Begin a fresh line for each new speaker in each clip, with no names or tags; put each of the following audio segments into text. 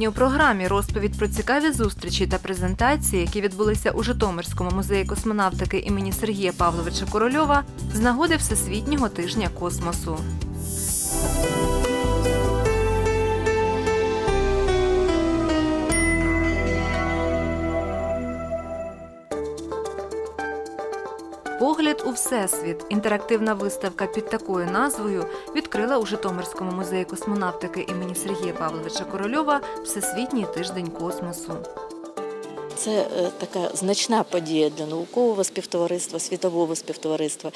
Сьогодні у програмі розповідь про цікаві зустрічі та презентації, які відбулися у Житомирському музеї космонавтики імені Сергія Павловича Корольова з нагоди Всесвітнього тижня космосу. Погляд у всесвіт. Інтерактивна виставка під такою назвою відкрила у Житомирському музеї космонавтики імені Сергія Павловича Корольова Всесвітній тиждень космосу.
Це е, така значна подія для наукового співтовариства, світового співтовариства,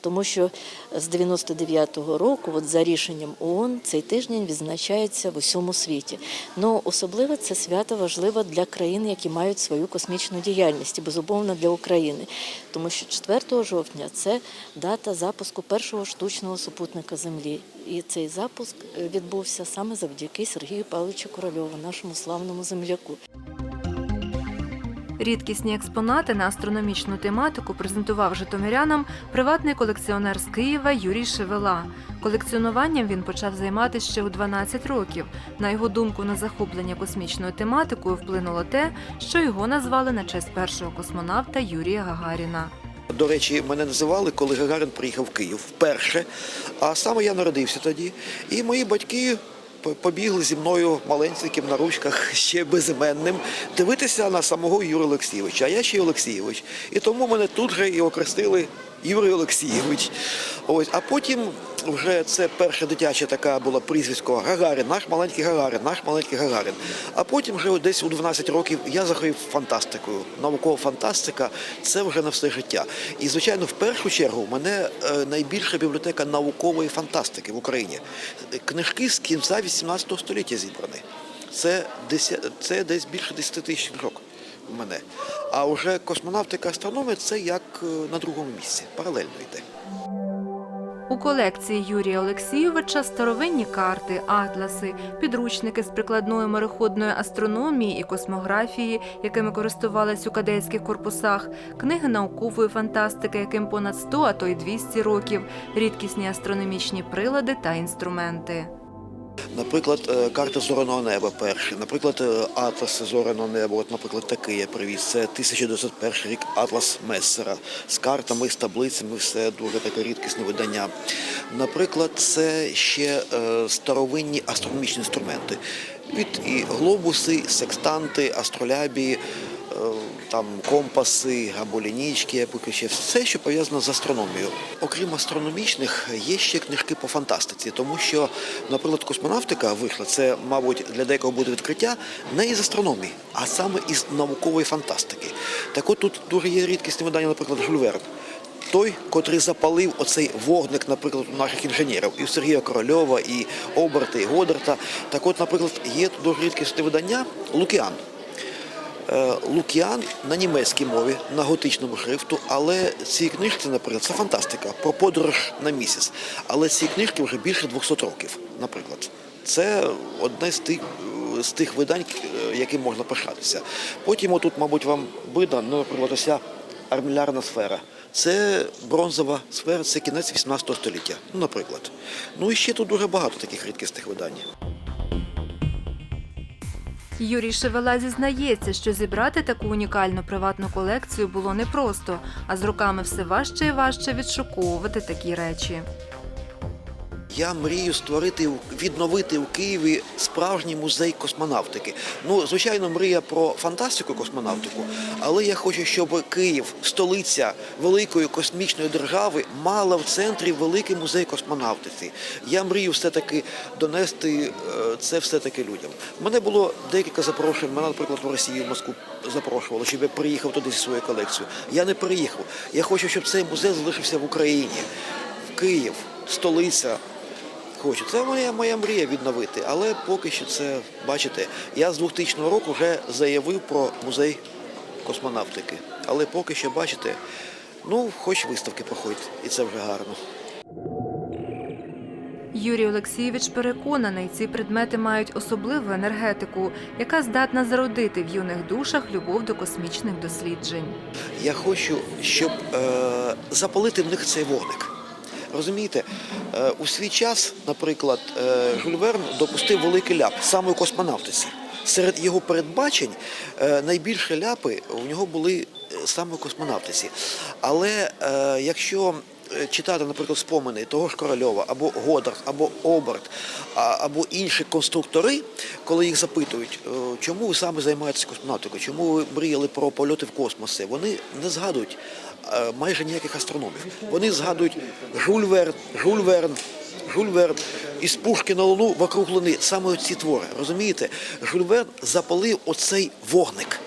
тому що з 99-го року, от за рішенням ООН, цей тиждень відзначається в усьому світі. Ну особливо це свято важливо для країн, які мають свою космічну діяльність, і безумовно для України, тому що 4 жовтня це дата запуску першого штучного супутника Землі. І цей запуск е, відбувся саме завдяки Сергію Павловичу Корольову, нашому славному земляку.
Рідкісні експонати на астрономічну тематику презентував житомирянам приватний колекціонер з Києва Юрій Шевела. Колекціонуванням він почав займатися ще у 12 років. На його думку, на захоплення космічною тематикою вплинуло те, що його назвали на честь першого космонавта Юрія Гагаріна.
До речі, мене називали, коли Гагарин приїхав в Київ вперше. А саме я народився тоді. І мої батьки побігли зі мною маленьким на ручках, ще безіменним, дивитися на самого Юрія Олексійовича. А я ще й Олексійович. І тому мене тут же і окрестили Юрій Олексійович. Ось, а потім вже це перша дитяча така була прізвисько Гагарин, наш маленький Гагарин, наш маленький Гагарин. А потім вже десь у 12 років я захопив фантастикою. Наукова фантастика це вже на все життя. І звичайно, в першу чергу в мене е, найбільша бібліотека наукової фантастики в Україні. Книжки з кінця 18 століття зібрані. Це, десь більше 10 тисяч книжок мене. А вже космонавтика, астрономія це як е, на другому місці, паралельно йде.
У колекції Юрія Олексійовича старовинні карти, атласи, підручники з прикладної мореходної астрономії і космографії, якими користувались у кадетських корпусах, книги наукової фантастики, яким понад 100, а то й 200 років, рідкісні астрономічні прилади та інструменти.
Наприклад, е, карта зоряного неба перший, наприклад, е, атлас зоряного неба. От, наприклад, такий я привіз. Це 1901 рік атлас Мессера з картами, з таблицями, все дуже таке рідкісне видання. Наприклад, це ще е, старовинні астрономічні інструменти. Від і глобуси, секстанти, астролябії. Там компаси або лінійки, або ще все, що пов'язано з астрономією. Окрім астрономічних, є ще книжки по фантастиці, тому що, наприклад, космонавтика вийшла, це, мабуть, для деякого буде відкриття не із астрономії, а саме із наукової фантастики. Так от тут дуже є рідкісні видання, наприклад, Жюль Той, котрий запалив оцей вогник, наприклад, у наших інженерів, і у Сергія Корольова, і Оберта, і Годерта. Так от, наприклад, є дуже рідкісне видання Лукіан. Е, Лукіан на німецькій мові, на готичному шрифту, але ці книжки, наприклад, це фантастика про подорож на місяць. Але ці книжки вже більше 200 років, наприклад. Це одне з тих, з тих видань, е, яким можна пишатися. Потім, отут, мабуть, вам видно, ну, наприклад, ось армілярна сфера. Це бронзова сфера, це кінець 18 століття, ну, наприклад. Ну і ще тут дуже багато таких рідкісних видань.
Юрій Шевела зізнається, що зібрати таку унікальну приватну колекцію було непросто, а з роками все важче і важче відшуковувати такі речі.
Я мрію створити, відновити в Києві справжній музей космонавтики. Ну, звичайно, мрія про фантастику космонавтику, але я хочу, щоб Київ, столиця великої космічної держави, мала в центрі великий музей космонавтиці. Я мрію все-таки донести е, це все-таки людям. Мене було декілька запрошень. Мене, наприклад, в Росії в Москву запрошували, щоб я приїхав туди зі своєю колекцією. Я не приїхав. Я хочу, щоб цей музей залишився в Україні, в Київ, столиця. Хочу. Це моя, моя мрія відновити, але поки що це, бачите, я з 2000 року вже заявив про музей космонавтики. Але поки що, бачите, ну, хоч виставки проходять, і це вже гарно.
Юрій Олексійович переконаний, ці предмети мають особливу енергетику, яка здатна зародити в юних душах любов до космічних досліджень.
Я хочу, щоб е, запалити в них цей вогник. Розумієте, Е, у свій час, наприклад, е, Жюль Верн допустив великий ляп саме у космонавтиці. Серед його передбачень найбільше ляпи у нього були е, саме у космонавтиці. Але е, якщо е, читати, наприклад, спомини того ж Корольова, або Годард, або Оберт, або інші конструктори, коли їх запитують, е, чому ви саме займаєтеся космонавтикою, чому ви мріяли про польоти в космоси, вони не згадують е, майже ніяких астрономів. Вони згадують Жюль Верн, Жюль Верн, Жюль Верн із пушки на луну вокруг луни. Саме ці твори. Розумієте? Жюль Верн запалив оцей вогник.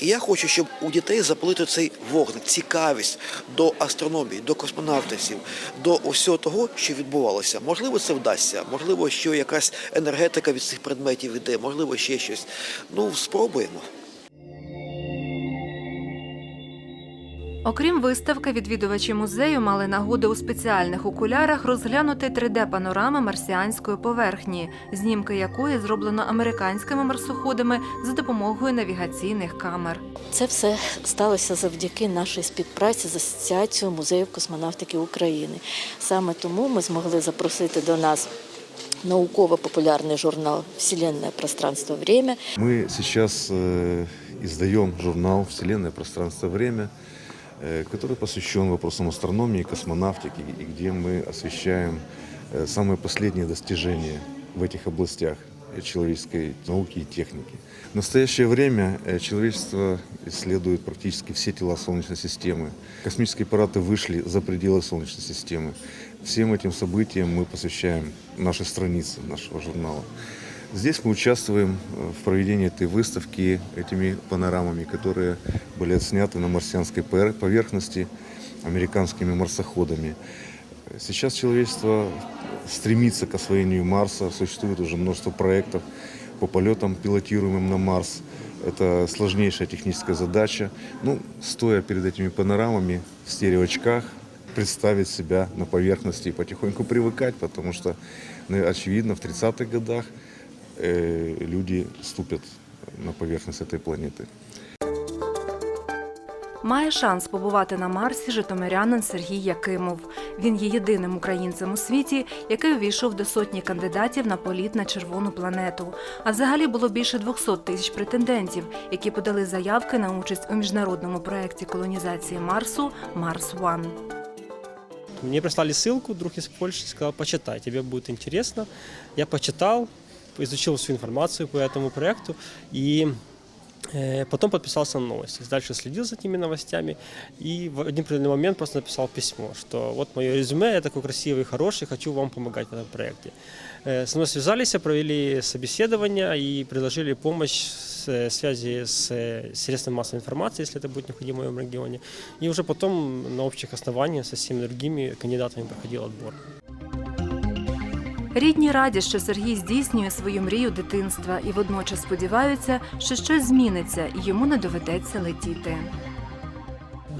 І я хочу, щоб у дітей запалити цей вогник, цікавість до астрономії, до космонавтів, до усього того, що відбувалося. Можливо, це вдасться, можливо, що якась енергетика від цих предметів іде, можливо, ще щось. Ну, спробуємо.
Окрім виставки, відвідувачі музею мали нагоду у спеціальних окулярах розглянути 3D-панорами марсіанської поверхні, знімки якої зроблено американськими марсоходами за допомогою навігаційних камер.
Це все сталося завдяки нашій співпраці з Асоціацією музеїв космонавтики України. Саме тому ми змогли запросити до нас науково-популярний журнал Вселенное пространство время.
Мы сейчас э, издаем журнал «Вселенная. Пространство. Время», э, который посвящен вопросам астрономии и космонавтики, и где мы освещаем э, самые последние достижения в этих областях э, человеческой науки и техники. В настоящее время э, человечество исследует практически все тела Солнечной системы. Космические аппараты вышли за пределы Солнечной системы. Всем этим событиям мы посвящаем наши страницы нашего журнала. Здесь мы участвуем э, в проведении этой выставки этими панорамами, которые были отсняты на марсианской поверхности американскими марсоходами. Сейчас человечество стремится к освоению Марса. Существует уже множество проектов по полетам, пилотируемым на Марс. Это сложнейшая техническая задача. Ну, стоя перед этими панорамами в стереоочках, представить себя на поверхности и потихоньку привыкать, потому что, ну, очевидно, в 30-х годах люди ступят на поверхность этой планеты.
Має шанс побувати на Марсі житомирянин Сергій Якимов. Він є єдиним українцем у світі, який увійшов до сотні кандидатів на політ на червону планету. А взагалі було більше 200 тисяч претендентів, які подали заявки на участь у міжнародному проєкті колонізації Марсу Марс One.
Мне прислали ссылку, друг из Польши, сказал, почитай, тебе будет интересно. Я почитал, Изучил всю информацию по этому проекту и э, потом подписался на новости. Дальше следил за этими новостями и в один определенный момент просто написал письмо, что вот мое резюме, я такой красивый, хороший, хочу вам помогать в этом проекте. Э, Со мной связались, провели собеседование и предложили помощь с э, связи с средством массовой информации, если это будет необходимо в моем регионе. И уже потом на общих основаниях со всеми другими кандидатами проходил отбор.
Рідні раді, що Сергій здійснює свою мрію дитинства і водночас сподіваються, що щось зміниться і йому не доведеться летіти.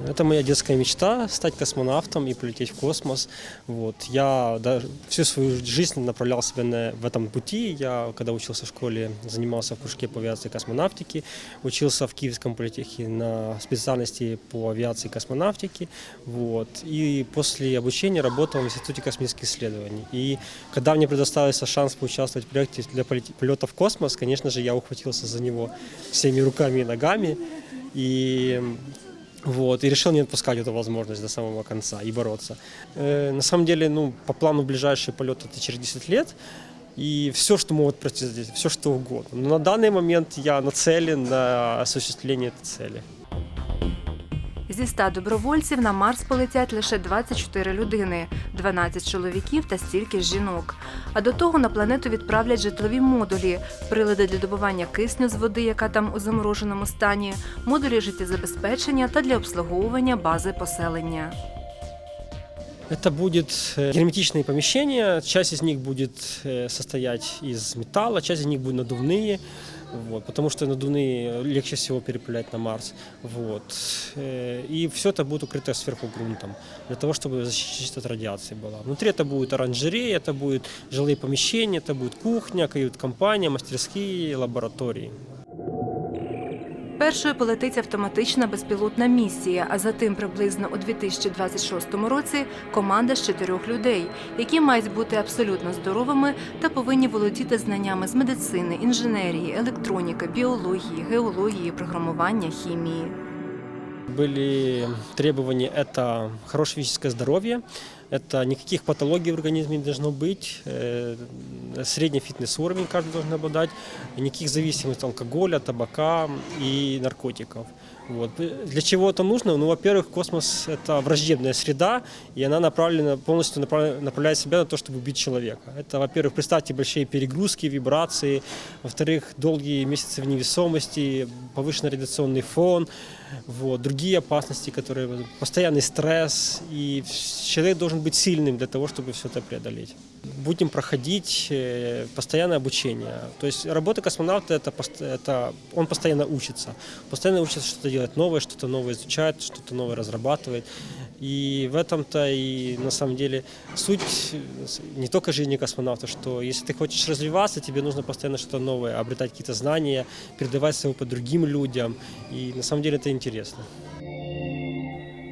Это моя детская мечта стать космонавтом и полететь в космос. Вот. Я даже всю свою жизнь направлял себя на, в этом пути. Я, когда учился в школе, занимался в кружке по авиации и космонавтике, учился в Киевском политехе на специальности по авиации и космонавтике. Вот. И после обучения работал в Институте космических исследований. И когда мне предоставился шанс поучаствовать в проекте для полет- полета в космос, конечно же, я ухватился за него всеми руками и ногами. И вот, и решил не отпускать эту возможность до самого конца и бороться. Э, на самом деле, ну, по плану ближайший полет это через 10 лет. И все, что может произойти, все, что угодно. Но на данный момент я нацелен на осуществление этой цели.
Зі 100 добровольців на Марс полетять лише 24 людини, 12 чоловіків та стільки ж жінок. А до того на планету відправлять житлові модулі, прилади для добування кисню з води, яка там у замороженому стані, модулі життєзабезпечення та для обслуговування бази поселення.
Это будет э, герметичные помещения. Часть из них будет э, состоять из металла, часть из них будет надувные. Вот, потому что надувные легче всего переправлять на Марс. Вот. Э, И все это будет укрыто сверху грунтом, для того, чтобы защитить от радиации была. Внутри это будет оранжерея, это будет жилые помещения, это будет кухня, кают-компания, мастерские, лаборатории.
Першою полетить автоматична безпілотна місія, а затим приблизно у 2026 році команда з чотирьох людей, які мають бути абсолютно здоровими та повинні володіти знаннями з медицини, інженерії, електроніки, біології, геології, програмування, хімії.
Были требования – это хорошее физическое здоровье, это никаких патологий в организме не должно быть, э, средний фитнес-уровень каждый должен обладать, никаких зависимостей от алкоголя, табака и наркотиков. Вот. Для чего это нужно? Ну, во-первых, космос – это враждебная среда, и она направлена, полностью направ- направляет себя на то, чтобы убить человека. Это, во-первых, представьте большие перегрузки, вибрации, во-вторых, долгие месяцы в невесомости, повышенный радиационный фон, вот, другие опасности, которые постоянный стресс, и человек должен быть сильным для того, чтобы все это преодолеть. Будем проходить э, постоянное обучение. То есть работа космонавта это, пост- это он постоянно учится, постоянно учится что-то делать новое, что-то новое изучает, что-то новое разрабатывает. И в этом-то и на самом деле суть э, не только жизни космонавта, что если ты хочешь развиваться, тебе нужно постоянно что-то новое, обретать какие-то знания, передавать свой опыт другим людям. И на самом деле это интересно.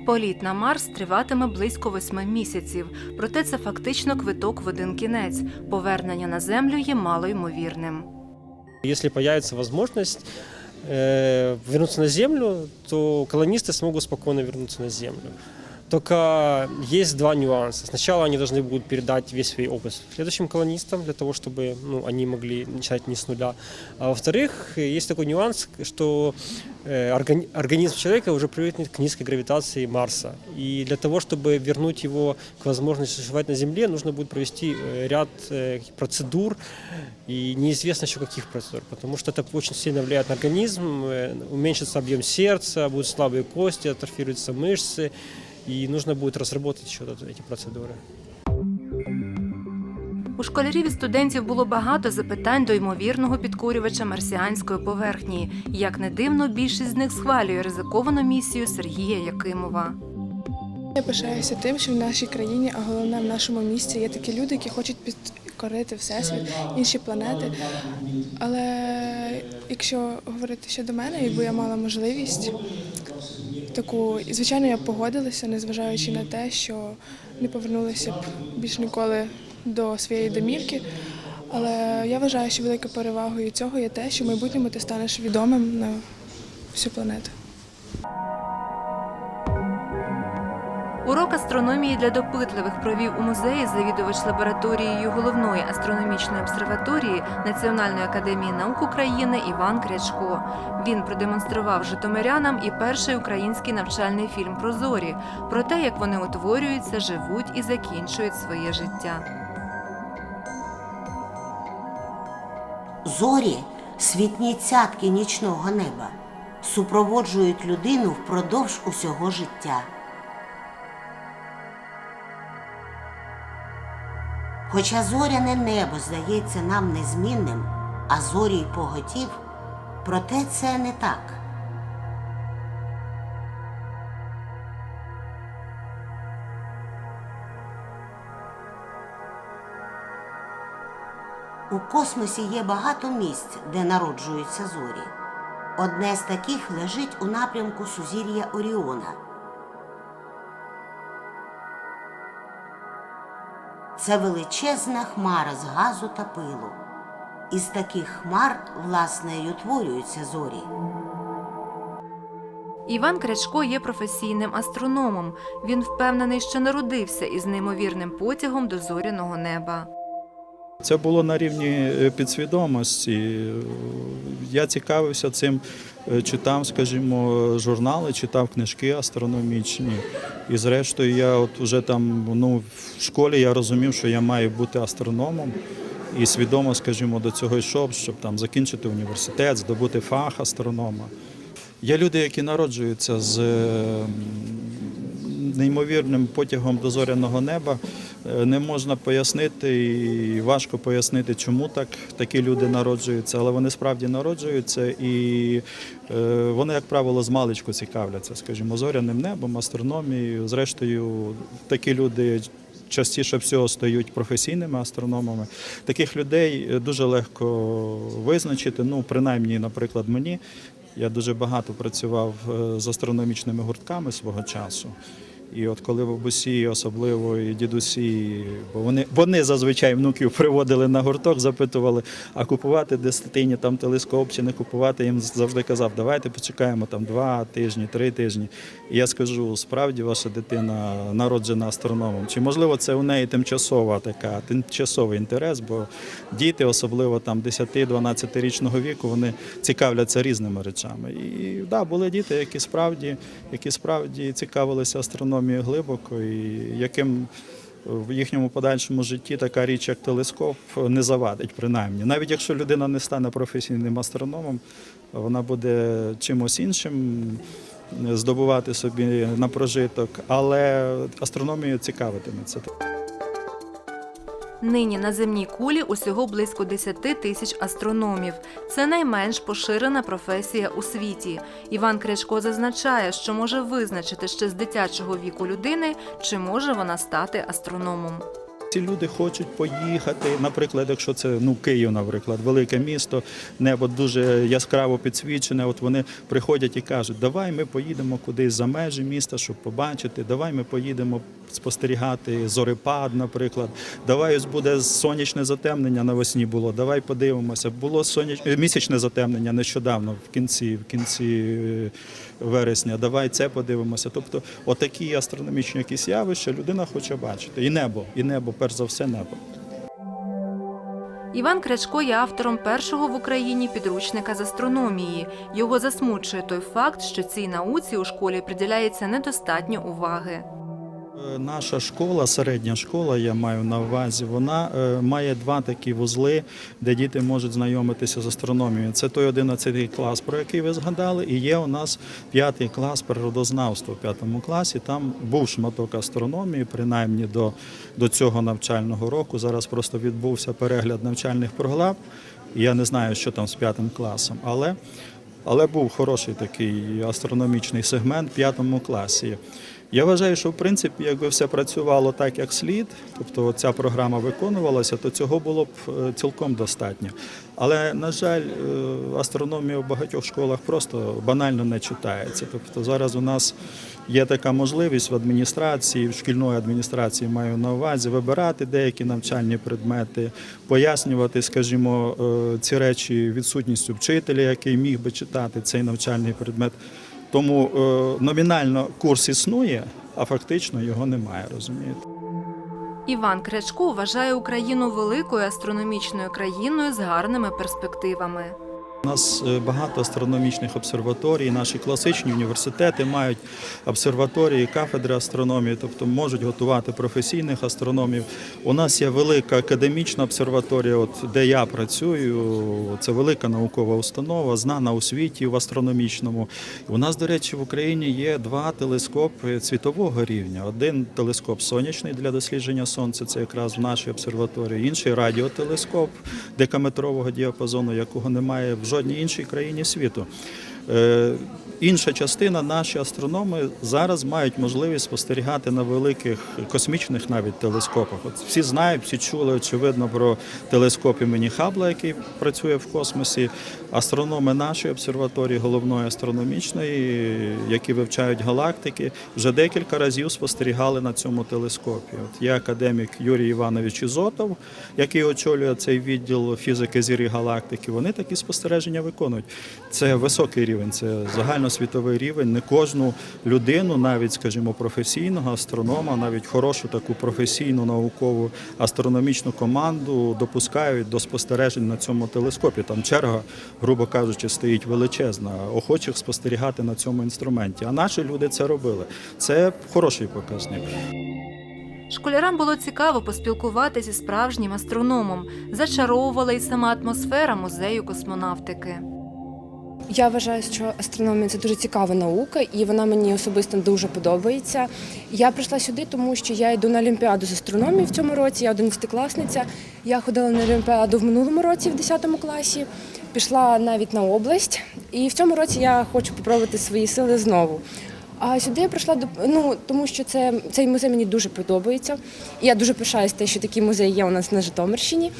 Політ на Марс триватиме близько восьми місяців, проте це фактично квиток в один кінець. Повернення на землю є малоймовірним.
Якщо з'явиться можливість э, вернуться на Землю, то колоністи зможуть спокійно повернутися на Землю. Только есть два нюанса. Сначала они должны будут передать весь свой опыт следующим колонистам, для того, чтобы ну, они могли начать не с нуля. А во-вторых, есть такой нюанс, что э, органи- организм человека уже привыкнет к низкой гравитации Марса. И для того, чтобы вернуть его к возможности существовать на Земле, нужно будет провести э, ряд э, процедур, и неизвестно еще каких процедур, потому что это очень сильно влияет на организм, уменьшится объем сердца, будут слабые кости, атрофируются мышцы, и нужно будет разработать еще вот эти процедуры.
У школярів і студентів було багато запитань до ймовірного підкорювача марсіанської поверхні. Як не дивно, більшість з них схвалює ризиковану місію Сергія Якимова.
Я пишаюся тим, що в нашій країні, а головне в нашому місті, є такі люди, які хочуть підкорити всесвіт, інші планети. Але якщо говорити щодо мене, якби я мала можливість таку, і, звичайно, я погодилася, незважаючи на те, що не повернулася б більш ніколи до своєї домівки. Але я вважаю, що великою перевагою цього є те, що в майбутньому ти станеш відомим на всю планету.
Урок астрономії для допитливих провів у музеї завідувач лабораторією головної астрономічної обсерваторії Національної академії наук України Іван Крячко. Він продемонстрував житомирянам і перший український навчальний фільм про зорі, про те, як вони утворюються, живуть і закінчують своє життя.
Зорі, світні цятки нічного неба, супроводжують людину впродовж усього життя. Хоча зоряне небо здається нам незмінним, а зорі й поготів, проте це не так. У космосі є багато місць, де народжуються зорі. Одне з таких лежить у напрямку сузір'я Оріона. Це величезна хмара з газу та пилу. Із таких хмар, власне, й утворюються зорі.
Іван Крячко є професійним астрономом. Він впевнений, що народився із неймовірним потягом до зоряного неба.
Це було на рівні е, підсвідомості. Я цікавився цим, е, читав, скажімо, журнали, читав книжки астрономічні. І зрештою, я от вже там ну, в школі я розумів, що я маю бути астрономом. І свідомо, скажімо, до цього йшов, щоб там закінчити університет, здобути фах астронома. Є люди, які народжуються з неймовірним потягом до зоряного неба. Е, Не можна пояснити і важко пояснити, чому так такі люди народжуються, але вони справді народжуються і е, вони, як правило, з маличку цікавляться, скажімо, зоряним небом, астрономією. Зрештою, такі люди. Частіше всього стають професійними астрономами. Таких людей е, дуже легко визначити. Ну, принаймні, наприклад, мені Я дуже багато працював з астрономічними гуртками свого часу. І от коли бабусі, особливо і дідусі, бо вони, вони зазвичай внуків приводили на гурток, запитували, а купувати дитині там телескоп чи не купувати, їм завжди казав, давайте почекаємо там два тижні, три тижні. І я скажу, справді ваша дитина народжена астрономом. Чи можливо це у неї тимчасова така, тимчасовий інтерес, бо діти, особливо там 10-12 річного віку, вони цікавляться різними речами. І да, були діти, які справді, які справді цікавилися астрономією глибоко, і яким в їхньому подальшому житті така річ, як телескоп, не завадить, принаймні. Навіть якщо людина не стане професійним астрономом, вона буде чимось іншим здобувати собі на прожиток, але астрономією цікавитиметься.
Нині на земній кулі усього близько 10 тисяч астрономів. Це найменш поширена професія у світі. Іван Крячко зазначає, що може визначити ще з дитячого віку людини, чи може вона стати астрономом.
Ці люди хочуть поїхати. Наприклад, якщо це ну Київ, наприклад, велике місто, небо дуже яскраво підсвічене. От вони приходять і кажуть, давай ми поїдемо кудись за межі міста, щоб побачити. Давай ми поїдемо спостерігати зорепад, наприклад. Давай ось буде сонячне затемнення навесні було. Давай подивимося. Було соняч... е, місячне затемнення нещодавно, в кінці, в кінці вересня. Давай це подивимося. Тобто, отакі астрономічні якісь явища людина хоче бачити. І небо, і небо, перш за все, небо.
Іван Крячко є автором першого в Україні підручника з астрономії. Його засмучує той факт, що цій науці у школі приділяється недостатньо уваги.
Е, Наша школа, середня школа, я маю на увазі, вона е, має два такі вузли, де діти можуть знайомитися з астрономією. Це той 11 клас, про який ви згадали, і є у нас п'ятий клас природознавства в п'ятому класі. Там був шматок астрономії, принаймні до, до цього навчального року. Зараз просто відбувся перегляд навчальних програм. Я не знаю, що там з п'ятим класом, але, але був хороший такий астрономічний сегмент в п'ятому класі. Я вважаю, що в принципі, якби все працювало так, як слід, тобто ця програма виконувалася, то цього було б е, цілком достатньо. Але, на жаль, е, астрономія в багатьох школах просто банально не читається. Тобто зараз у нас є така можливість в адміністрації, в шкільної адміністрації маю на увазі вибирати деякі навчальні предмети, пояснювати, скажімо, е, ці речі відсутністю вчителя, який міг би читати цей навчальний предмет. Тому е, номінально курс існує, а фактично його немає, розумієте?
Іван Крячко вважає Україну великою астрономічною країною з гарними перспективами.
У нас е, багато астрономічних обсерваторій. Наші класичні університети мають обсерваторії, кафедри астрономії, тобто можуть готувати професійних астрономів. У нас є велика академічна обсерваторія, от де я працюю. Це велика наукова установа, знана у світі в астрономічному. У нас, до речі, в Україні є два телескопи світового рівня. Один телескоп сонячний для дослідження сонця, це якраз в нашій обсерваторії. Інший радіотелескоп декаметрового діапазону, якого немає в жодній іншій країні світу. Інша частина, наші астрономи зараз мають можливість спостерігати на великих космічних навіть телескопах. От всі знають, всі чули очевидно про телескоп імені Хаббла, який працює в космосі. Астрономи нашої обсерваторії, головної астрономічної, які вивчають галактики, вже декілька разів спостерігали на цьому телескопі. От є академік Юрій Іванович Ізотов, який очолює цей відділ фізики зірі галактики. Вони такі спостереження виконують. Це високий рівень, це загальносвітовий рівень. Не кожну людину, навіть, скажімо, професійного астронома, навіть хорошу таку професійну наукову астрономічну команду допускають до спостережень на цьому телескопі. Там черга, грубо кажучи, стоїть величезна, охочих спостерігати на цьому інструменті. А наші люди це робили. Це хороший показник.
Школярам було цікаво поспілкуватися зі справжнім астрономом. Зачаровувала й сама атмосфера музею космонавтики.
Я вважаю, що астрономія це дуже цікава наука, і вона мені особисто дуже подобається. Я прийшла сюди, тому що я йду на олімпіаду з астрономії в цьому році. Я 11-класниця. Я ходила на олімпіаду в минулому році, в 10 класі. Пішла навіть на область, і в цьому році я хочу спробувати свої сили знову. А сюди я прийшла ну тому, що це цей музей мені дуже подобається. Я дуже пишаюсь те, що такий музей є у нас на Житомирщині.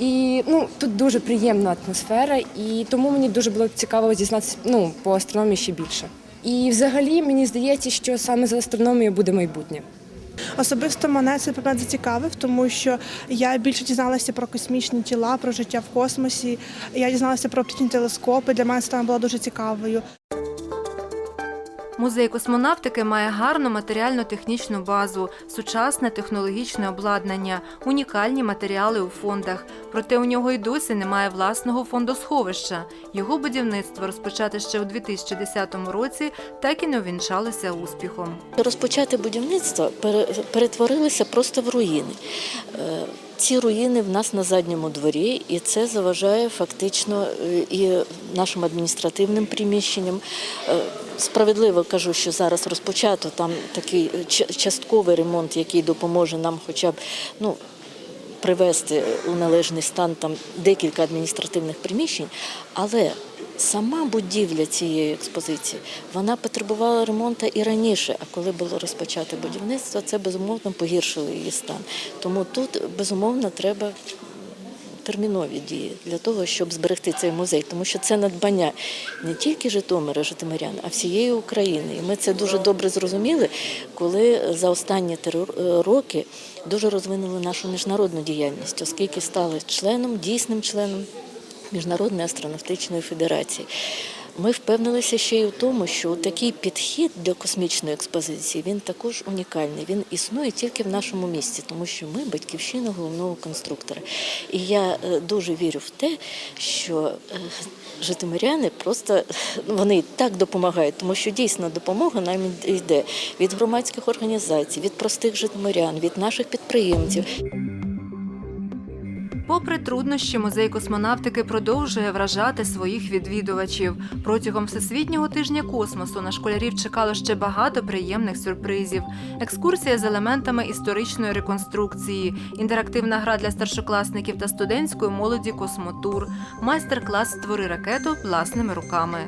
І ну тут дуже приємна атмосфера, і тому мені дуже було цікаво дізнатися ну, по астрономії ще більше. І взагалі мені здається, що саме за астрономією буде майбутнє.
Особисто мене цей предмет зацікавив, тому що я більше дізналася про космічні тіла, про життя в космосі. Я дізналася про оптичні телескопи. Для мене це була дуже цікавою.
Музей космонавтики має гарну матеріально-технічну базу, сучасне технологічне обладнання, унікальні матеріали у фондах. Проте у нього й досі немає власного фондосховища. Його будівництво розпочате ще у 2010 році, так і не увінчалося успіхом.
Розпочати будівництво пере- перетворилося просто в руїни. Ці руїни в нас на задньому дворі, і це заважає фактично е, і нашим адміністративним приміщенням. Е, Справедливо кажу, що зараз розпочато там такий е, частковий ремонт, який допоможе нам хоча б ну, привести у належний стан там декілька адміністративних приміщень, але сама будівля цієї експозиції вона потребувала ремонту і раніше. А коли було розпочато будівництво, це безумовно погіршило її стан. Тому тут безумовно треба. Термінові дії для того, щоб зберегти цей музей, тому що це надбання не тільки Житомира, Житомирян, а всієї України. І ми це дуже добре зрозуміли, коли за останні три роки дуже розвинули нашу міжнародну діяльність, оскільки стали членом, дійсним членом Міжнародної астронавтичної федерації. Ми впевнилися ще й у тому, що такий підхід до космічної експозиції він також унікальний. Він існує тільки в нашому місті, тому що ми батьківщина головного конструктора. І я е, дуже вірю в те, що е, житомиряни просто ну, вони так допомагають, тому що дійсно допомога нам йде від громадських організацій, від простих житомирян, від наших підприємців.
Попри труднощі, музей космонавтики продовжує вражати своїх відвідувачів. Протягом всесвітнього тижня космосу на школярів чекало ще багато приємних сюрпризів: екскурсія з елементами історичної реконструкції, інтерактивна гра для старшокласників та студентської молоді Космотур, майстер-клас Створи ракету власними руками.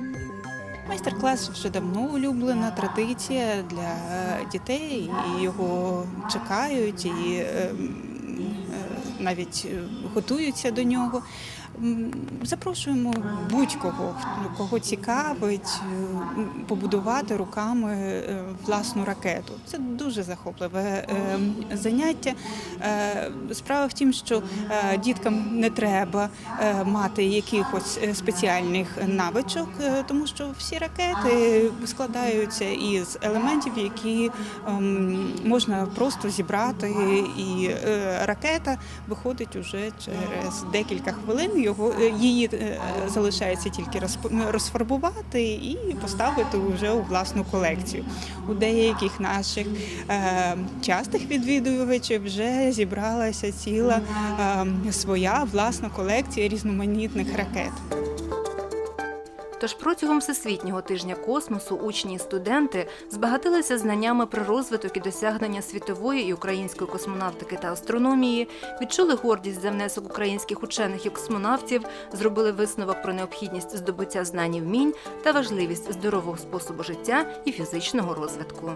Майстер-клас вже давно улюблена традиція для е, дітей, і його чекають, і е, м, е, навіть е, готуються до нього. Запрошуємо будь-кого, кого цікавить, е, побудувати руками е, власну ракету. Це дуже захопливе е, заняття. Справа в тім, що діткам не треба мати якихось спеціальних навичок, тому що всі ракети складаються із елементів, які ем, можна просто зібрати, і ракета виходить уже через декілька хвилин. Його е, її е, залишається тільки розфарбувати і поставити вже у власну колекцію. У деяких наших е, частих відвідувачів вже зібралася ціла е, своя власна колекція різноманітних ракет.
Тож протягом всесвітнього тижня космосу учні і студенти збагатилися знаннями про розвиток і досягнення світової і української космонавтики та астрономії, відчули гордість за внесок українських учених і космонавтів, зробили висновок про необхідність здобуття знань і вмінь та важливість здорового способу життя і фізичного розвитку.